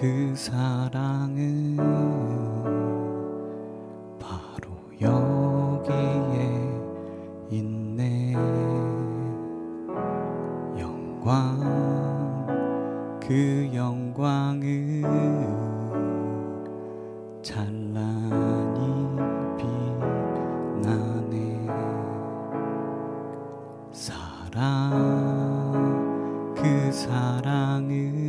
그 사랑은 바로 여기에 있네. 영광 그 영광은 찬란히 빛나네. 사랑 그 사랑은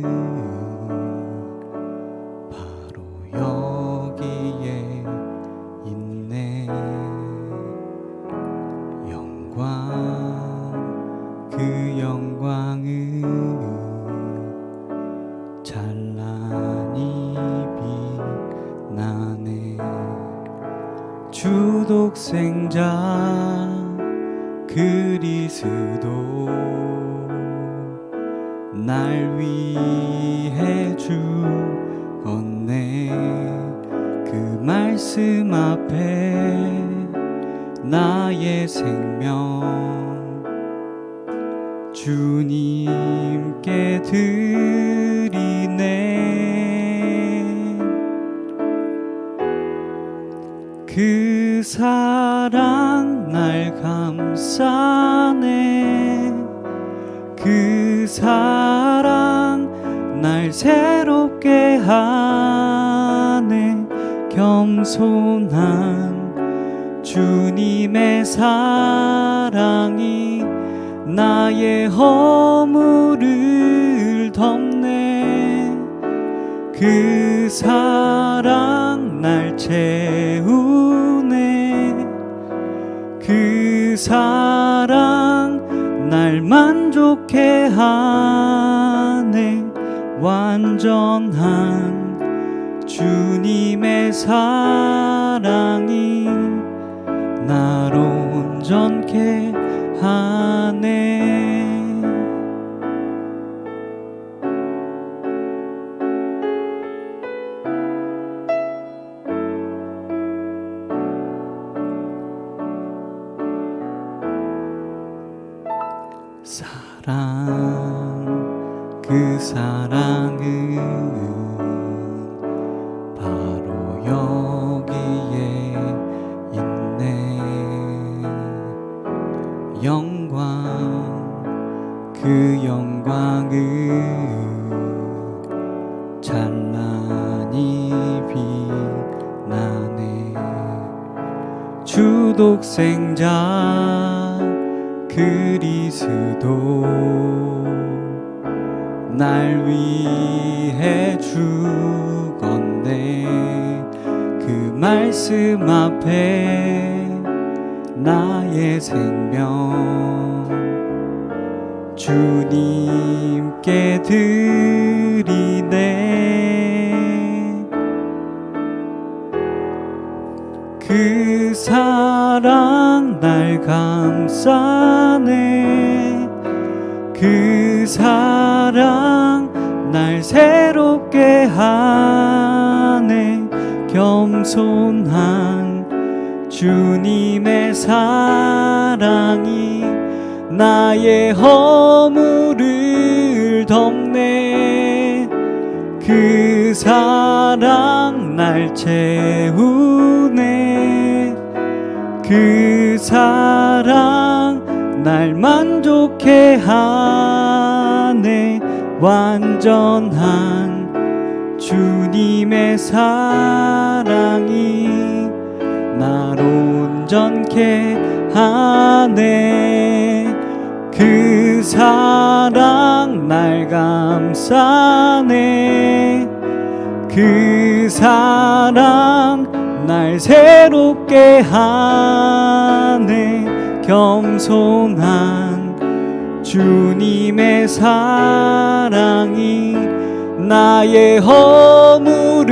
독생자 그리스도 날 위해 죽었네. 그 말씀 앞에 나의 생명 주님께 드 그 사랑 날 감싸네. 그 사랑 날 새롭게 하네. 겸손한 주님의 사랑이 나의 허물을 덮네. 그 사랑 날 채우네. 그 사랑 날 만족해 하네. 완전한 주님의 사랑이 날 온전케 하네 사랑 그 사랑은 바로 여기에 있네. 영광 그 영광은 찬란히 빛나네. 주 독생자 그리스도 날 위해 죽었네. 그 말씀 앞에 나의 생명 주님께 드 감싸네. 그 사랑 날 새롭게 하네. 겸손한 주님의 사랑이 나의 허물을 덮네. 그 사랑 날 채우네 그 사랑 날 만족해 하네. 완전한 주님의 사랑이 날 온전케 하네. 그 사랑 날 감싸네. 그 사랑 날 새롭게 하네. 겸손한 주님의 사랑이 나의 허물을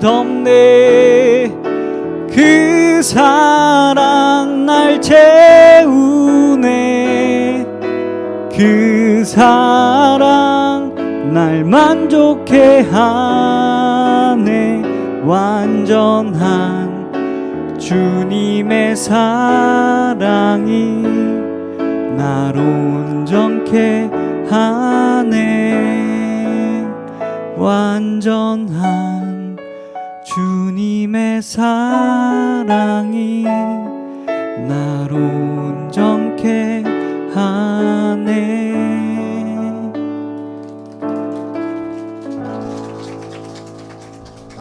덮네. 그 사랑 날 채우네. 그 사랑 날 만족해 하네 완전한 주님의 사랑이 날 온전케 하네. 완전한 주님의 사랑이